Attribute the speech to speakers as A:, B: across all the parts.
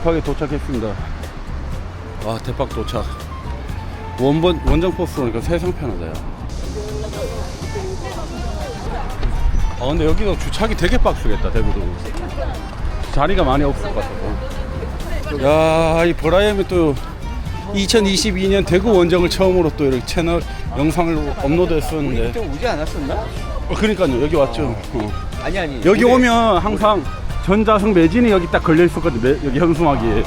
A: 대팍에 도착했습니다. 아 대팍 도착. 원본 원정 버스로 오니까 세상 편하다 야. 아 근데 여기가 주차하기 되게 빡세겠다 대구도. 자리가 많이 없을 것 같아서. 야이 브라이엄이 또 2022년 대구 원정을 처음으로 또 이렇게 채널 영상을 업로드했었는데.
B: 좀 오지 않았었나?
A: 어, 그러니까요 여기 왔죠. 어.
B: 아니 아니.
A: 여기 오면 항상 전자승 매진이 여기 딱 걸려 있었거든 매- 여기 현수막이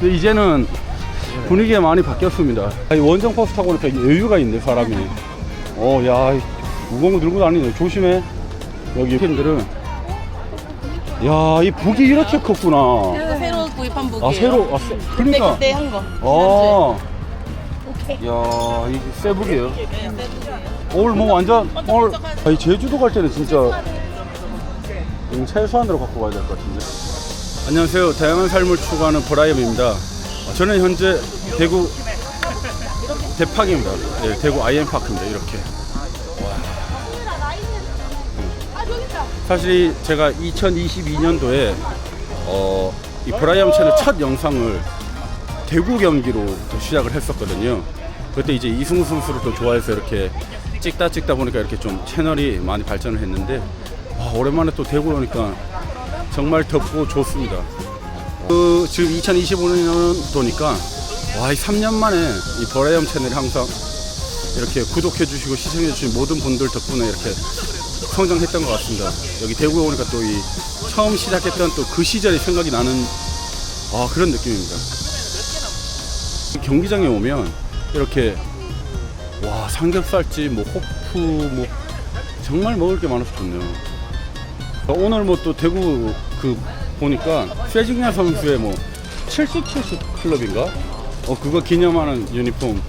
A: 근데 이제는 분위기가 많이 바뀌었습니다. 이 원정 버스 타고 오니까 여유가 있네 사람이. 어야 무거운 거 들고 다니네. 조심해. 여기 팬들은. 야이 북이 이렇게 컸구나.
C: 새로 구입한 북이에요.
A: 아 새로 아, 새-
C: 그때
A: 그러니까.
C: 그때 한 거.
A: 아. 야, 이게 세북이에요. 오늘 뭐 완전 오늘 아니 제주도 갈 때는 진짜 음, 최소한으로 갖고 가야 될 것 같은데. 안녕하세요. 다양한 삶을 추구하는 브라이엄입니다. 어, 저는 현재 대구 대팍입니다. 예, 대구 아이엠 파크입니다. 이렇게. 사실 제가 2022년도에 어, 이 브라이엄 채널 첫 영상을 대구 경기로 또 시작을 했었거든요. 그때 이제 이승우 선수를 또 좋아해서 이렇게 찍다 찍다 보니까 이렇게 좀 채널이 많이 발전을 했는데 와, 오랜만에 또 대구 오니까 정말 덥고 좋습니다. 그 지금 2025년 도니까 와, 이 3년 만에 이 버라이엄 채널이 항상 이렇게 구독해 주시고 시청해 주신 모든 분들 덕분에 이렇게 성장했던 것 같습니다. 여기 대구에 오니까 또 이 처음 시작했던 또 그 시절이 생각이 나는 아, 그런 느낌입니다. 경기장에 오면 이렇게 와 삼겹살집 뭐 호프 뭐 정말 먹을 게 많아서 좋네요. 오늘 뭐 또 대구 그 보니까 세징야 선수의 뭐 70, 70 클럽인가? 어 그거 기념하는 유니폼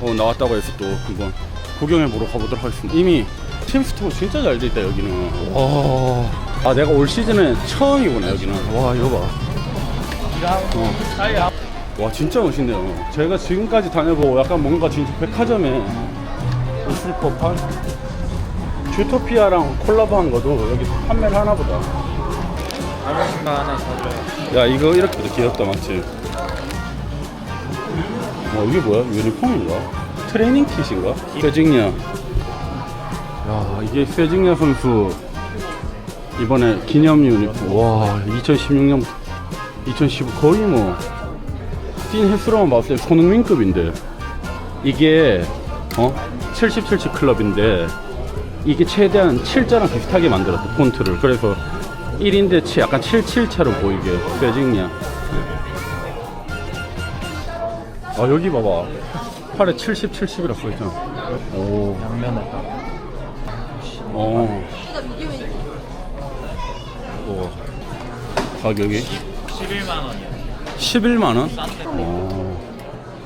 A: 어, 나왔다고 해서 또 한번 구경해 보러 가보도록 하겠습니다. 이미 팀 스토어 진짜 잘 돼 있다 여기는. 와. 아 내가 올 시즌에 처음이구나 여기는. 와 이거 봐. 어. 와 진짜 멋있네요. 제가 지금까지 다녀보고 약간 뭔가 진짜 백화점에 있을 법한 주토피아랑 콜라보한 거도 여기 판매를 하나 보다.
B: 하나 사줘요.
A: 야 이거 이렇게 귀엽다 맞지? 와 이게 뭐야? 유니폼인가? 트레이닝 킷인가? 세징야 야 이게 세징야 선수 이번에 기념 유니폼 와 2016년 2015 거의 뭐 뛴 횟수로만 봤을 때 손흥민급인데 이게 어? 70, 70 클럽인데 이게 최대한 7자랑 비슷하게 만들었대 폰트를 그래서 1인대 치 약간 77처럼 보이게 세징야 아 여기 봐봐 팔에 70, 70이라 써있잖아 오,
B: 양면에 딱.
A: 어. 오. 가격이
B: 11만 원이요.
A: 11만원? 어.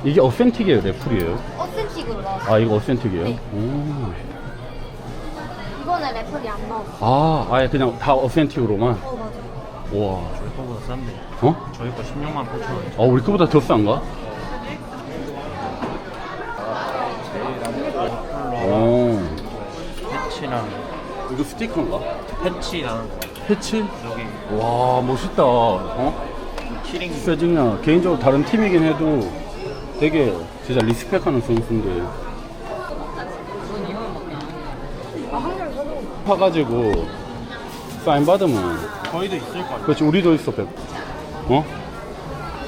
A: 이게 어센틱이에요 레플이에요?
D: 어센틱으로 나왔어.
A: 아 이거 어센틱이에요? 오.
D: 래퍼이 안 나왔어.
A: 아 아예 그냥 다 어센틱으로만
D: 어, 맞아.
A: 우와
B: 저희 거보다 싼데.
A: 어?
B: 저희 거 16만 8천 원.
A: 아 우리 거보다 더 싼가? 오.
B: 패치랑
A: 이거 스티커인가?
B: 패치랑
A: 패치?
B: 여기
A: 와 멋있다 어?
B: 키링
A: 세징야 개인적으로 다른 팀이긴 해도 되게 진짜 리스펙하는 선수인데 파가지고 사인 받으면
B: 저희도 있을 거예요.
A: 그렇지 우리도 있어 백. 어?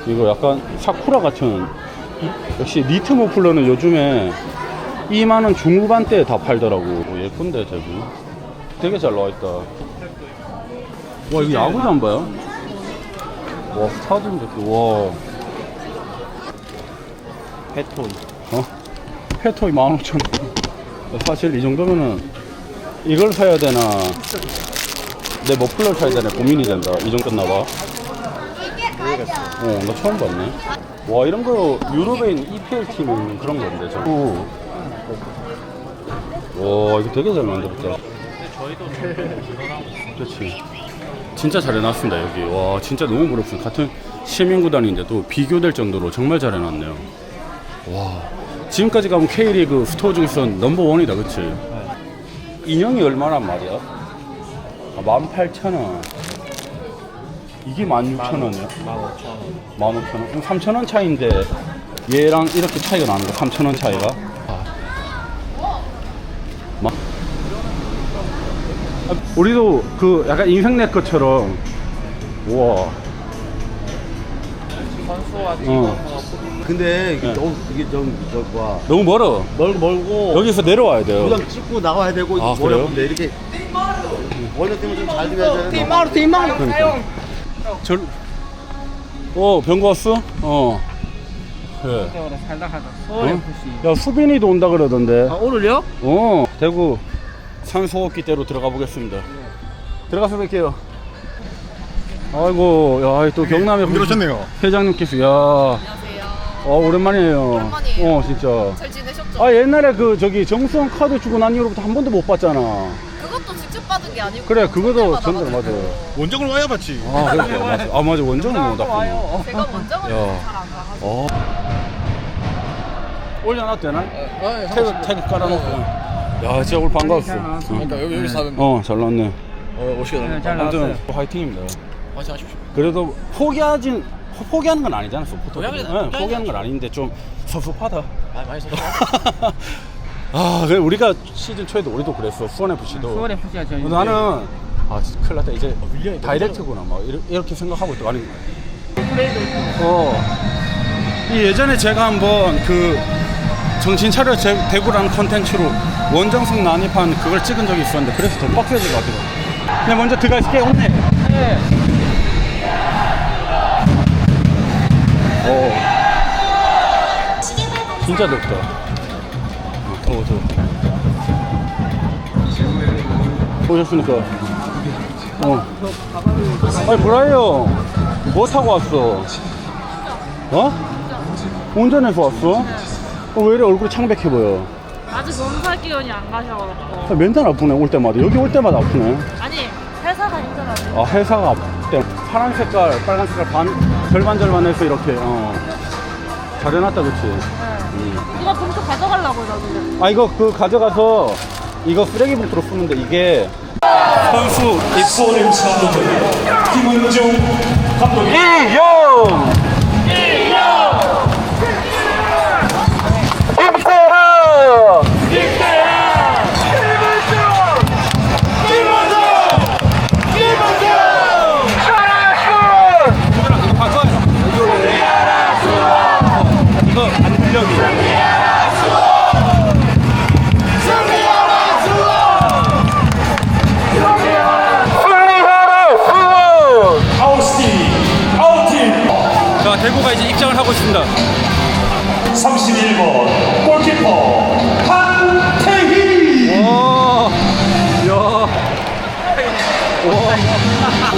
A: 이거 약간 사쿠라 같은 역시 니트 모플러는 요즘에 2만원 중후반대에 다 팔더라고 오, 예쁜데 제부 되게 잘 나와있다 와 이거 야구 잠바야? 와 스타드인데 와
B: 페토이.
A: 어? 페토이 15,000원 사실 이 정도면은 이걸 사야 되나 내 머플러 사야 되나 고민이 된다 이 정도 끝나봐 어, 나 처음 봤네. 와, 이런 거 유럽에 있는 EPL 팀에 그런 건데, 저거. 와, 이거 되게 잘 만들었다. 그렇지. 진짜 잘 해놨습니다, 여기. 와, 진짜 너무 부럽습니다. 같은 시민구단인데도 비교될 정도로 정말 잘 해놨네요. 와, 지금까지 가본 K리그 스토어 중에서 넘버원이다, 그치? 인형이 얼마란 말이야? 아, 18,000원. 이게 16,000원이야?
B: 15,000원.
A: 15,000원? 그럼 3,000원 차이인데 얘랑 이렇게 차이가 나는 거 3,000원 차이가? 마- 아, 우리도 그 약간 인생 내 것처럼 우와
B: 선수와
A: 어.
E: 근데 이게
A: 네.
E: 너무 이게 좀 저, 뭐야
A: 너무 멀어
E: 멀고 멀고
A: 여기서 내려와야 돼요
E: 그냥 찍고 나와야 되고
A: 아, 그래요?
E: 아픈데 이렇게 원래 때문에 좀잘 돼야 되는데
A: 그러니까. 절... 어 병고 왔어? 어 그래
B: 세월에 살다 하다
A: 어?
B: 서울 FC.
A: 야 수빈이도 온다 그러던데
B: 아 오늘요?
A: 어 대구 산소호흡기대로 들어가 보겠습니다 들어가서 뵐게요 아이고 야또 경남에
E: 들어오셨네요.
A: 회장님께서 야
C: 안녕하세요.
A: 어, 오랜만이에요.
C: 오랜만이에요.
A: 어 진짜.
C: 잘 지내셨죠?
A: 아 옛날에 그 저기 정수원 카드 주고 난 이후로부터 한 번도 못 봤잖아.
C: 그것도 직접 받은 게 아니고
A: 그래 그거도
C: 전달
A: 맞아.
E: 원정을 와야 봤지.
A: 아 그렇게 맞아. 아 맞아. 원정은 못
B: 와요.
C: 제가 가서
A: 야.
C: 잘안 가가지고.
A: 어. 올려놔도 되나?
B: 아,
A: 태그 태그 깔아놓고. 야 진짜 오늘 반가웠어.
B: 그러니까 여기 여기 사는
A: 어잘 나왔네.
B: 어 오시게 잘
A: 아무튼. 화이팅입니다.
B: 화이팅 하십시오.
A: 그래도 포기하진 포- 포기하는 건 아니잖아 소포터
B: 포기하는 건
A: 네,
B: 아니죠.
A: 포기하는 건 아닌데 좀 섭섭하다.
B: 많이 썼어.
A: 아 그래 우리가 시즌 초에도 우리도 그랬어 수원 FC도.
B: 수원 FC가 저희
A: 나는 아 진짜 큰일 났다. 이제 다이렉트구나 막 이렇게, 이렇게 생각하고 있다 아니 어이 예전에 제가 한번 그 정신 차려 제- 대구라는 컨텐츠로 원정석 난입한 그걸 찍은 적이 있었는데 그래서 더 빡세질 것 같아요 그냥 먼저 들어가 있을게 혼내 어 진짜 덥다. 어, 더워 더워 오셨으니까? 어. 아니 브라이어 뭐 타고 왔어? 어? 운전해서 왔어? 어, 왜 이래 얼굴이 창백해 보여?
F: 아직 몸살 기운이 안 가셔갖고.
A: 아, 맨날 아프네 올 때마다. 여기 올 때마다 아프네.
F: 아니 회사가 힘들어요
A: 아 회사가 아프대 파란 색깔 빨간 색깔 반 절반 절반 해서 이렇게 어. 잘 해놨다 그치
F: 이거 봉투 가져가려고 그러거든
A: 아 이거 그 가져가서 이거 쓰레기 봉투로 돼 이게 선수
G: 수원의 감독 김은중 감독이
A: 이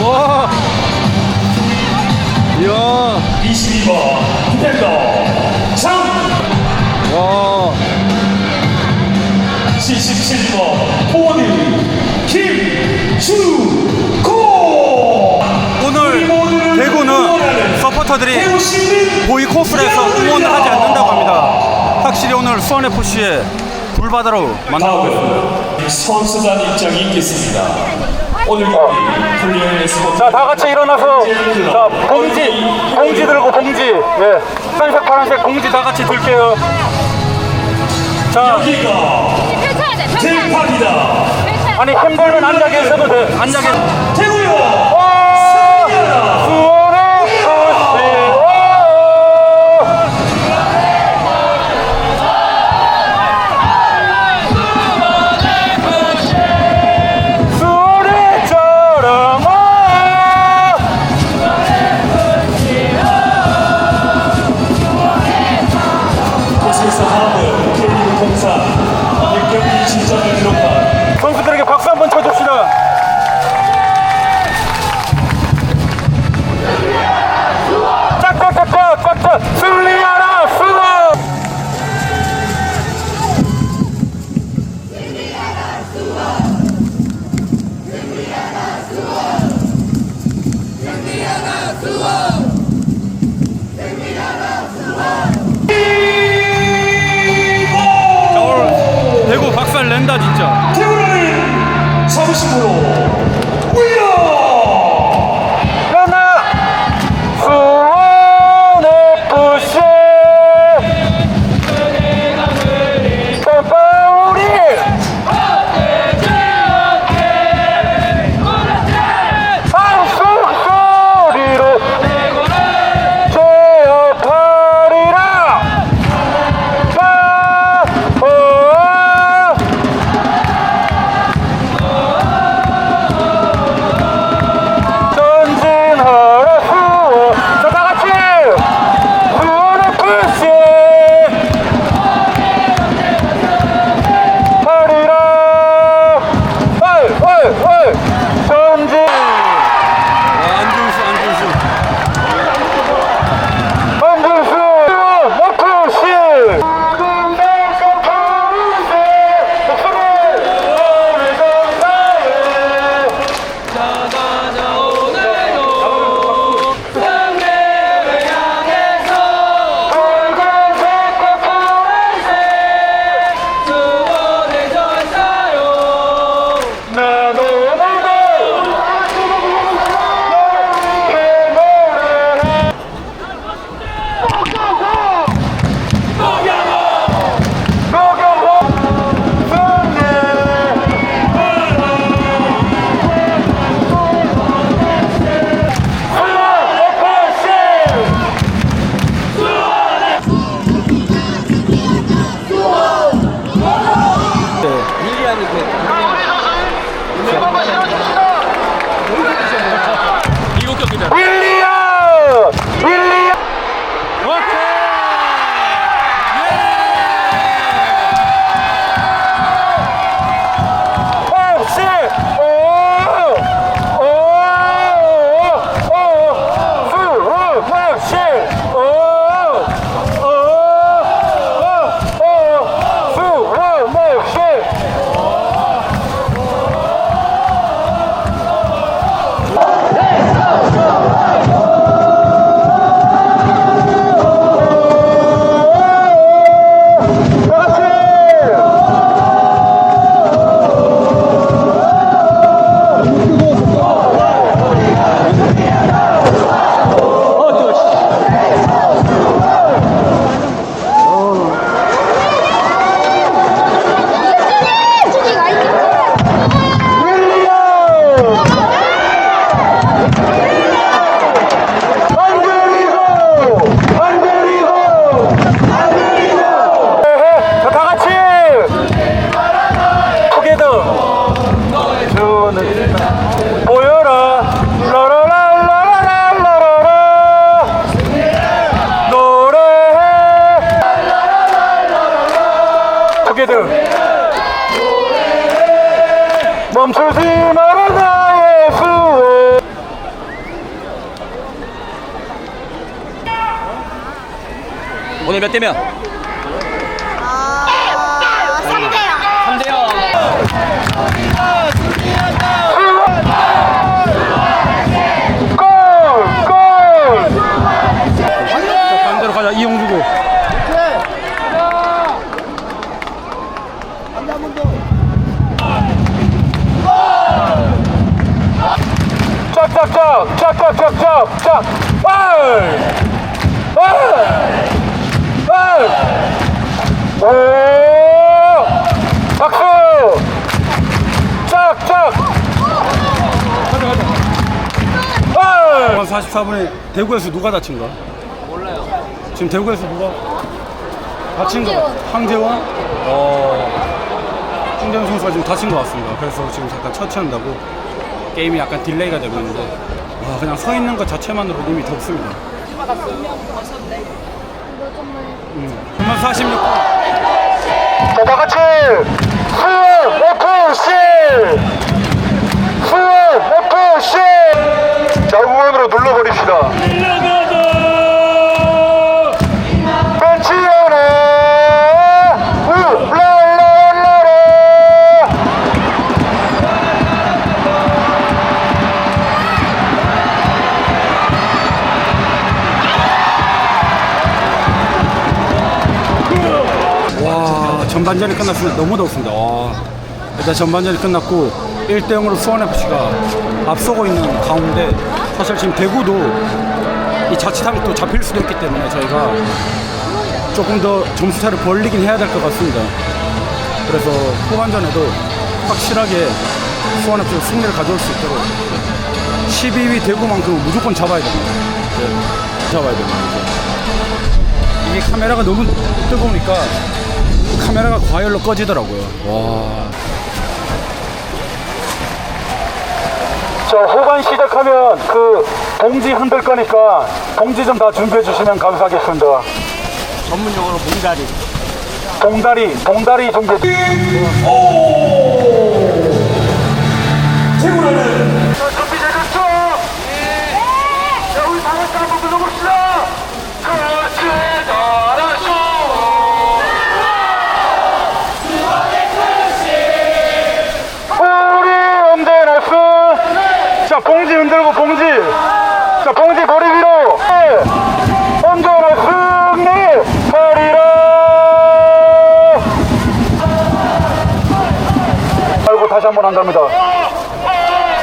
A: 와, 와, 야,
G: 22번 디펜더 장
A: 와,
G: 77번 포워드 김주고
A: 오늘 대구는 서포터들이 보이콧을 해서 응원을 하지 않는다고 합니다. 확실히 오늘 수원 FC의 불바다로 만나고 있습니다.
G: 선수단 입장이 있겠습니다 오늘
A: 자, 다 같이 일어나서 자 봉지, 봉지 들고 봉지, 예, 빨간색, 파란색 봉지 다 같이 들게요. 자,
D: 펼쳐야 돼 펼쳐야 돼
G: 제8이다
D: 펼쳐야
A: 아니 힘들면 앉아 계셔도 돼. 앉아 계셔.
G: 태구요
A: 수원의 FC. 오늘
B: 몇 대면?
D: 아, 3대요.
B: 3대요.
A: 자, 반대로 가자 이용주고
H: 짝짝짝 짝짝짝짝짝 월! 월! 월! 오! 박수! 짝짝! 월!
A: 44분에 대구에서 누가 다친 거야? 몰라요 지금 대구에서 누가 다친 거 같아? 황재원? 어 황재원 선수가 지금 다친 것 같습니다 그래서 지금 잠깐 처치한다고 게임이 약간 딜레이가 되고 있는데 와 그냥 서 있는 것 자체만으로 이미 덥습니다 음. 46분
H: 자, 다 같이 수원 FC! 수원
A: 전반전이 끝났습니다. 너무 덥습니다. 와. 일단 전반전이 끝났고 1대 0으로 수원FC가 앞서고 있는 가운데 사실 지금 대구도 이 자칫하면 또 잡힐 수도 있기 때문에 저희가 조금 더 점수 차를 벌리긴 해야 될 것 같습니다. 그래서 후반전에도 확실하게 수원FC가 승리를 가져올 수 있도록 12위 대구만큼은 무조건 잡아야 됩니다. 네, 잡아야 됩니다. 이게 카메라가 너무 뜨거우니까 카메라가 과열로 꺼지더라고요. 와.
H: 자, 후반 시작하면 그 봉지 흔들 거니까 봉지 좀 다 준비해 주시면 감사하겠습니다.
E: 전문용어로 봉다리.
H: 봉다리, 봉다리 준비.
G: 태우라는
H: 아이고 다시 한번 한답니다.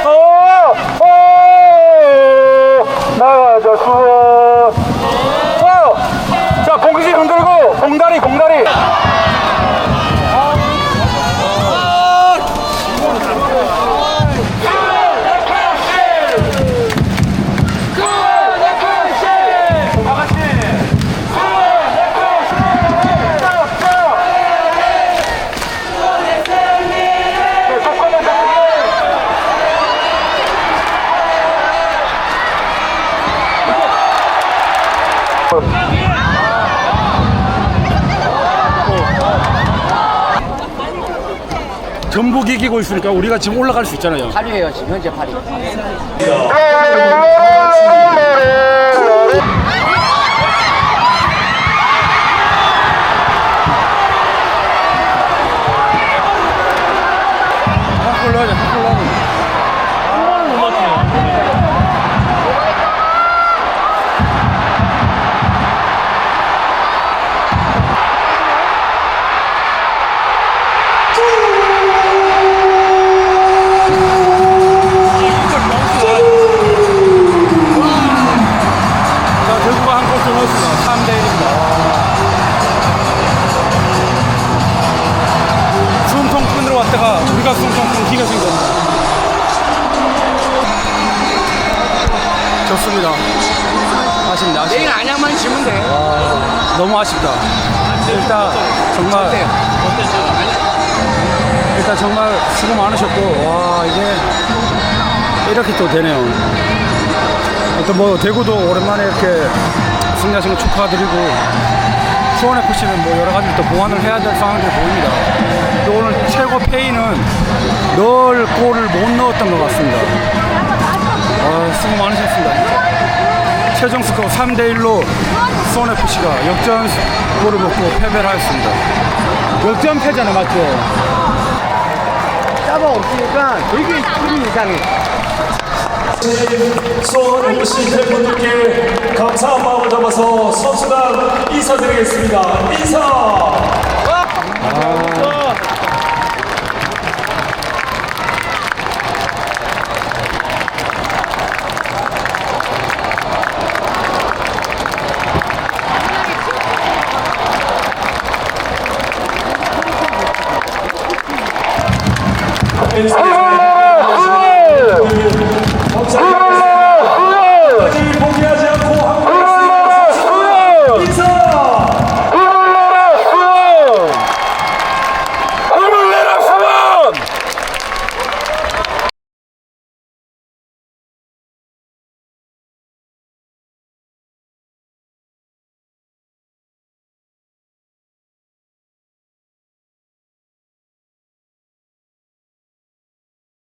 H: 어, 어, 나가자 수원.
A: 이기고 있으니까 우리가 지금 올라갈 수 있잖아요.
B: 8위에요 지금 현재 8위.
A: 좋습니다. 아쉽네, 아쉽네.
B: 내일 안양만 지면 돼.
A: 너무 아쉽다. 일단 정말 일단 정말 수고 많으셨고 와 이게 이렇게 또 되네요. 일단 뭐 대구도 오랜만에 이렇게 승리하신 거 축하드리고 수원 FC는 뭐 여러 가지 또 보완을 해야 될 상황들이 보입니다. 또 오늘 최고 페이는 넣을 골을 못 넣었던 것 같습니다. 아, 수고 많으셨습니다. 최종 스코어 3대1로 수원FC가 역전 골을 먹고 패배를 하였습니다.
E: 역전 패잖아 맞죠? 짜방 없으니까 되게 기분이 이상해
G: 수원 FC 팬분들께 감사한 마음을 담아서 선수단 인사드리겠습니다. 인사! Oh.